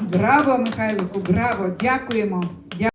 Браво, Михайлику, браво! Дякуємо.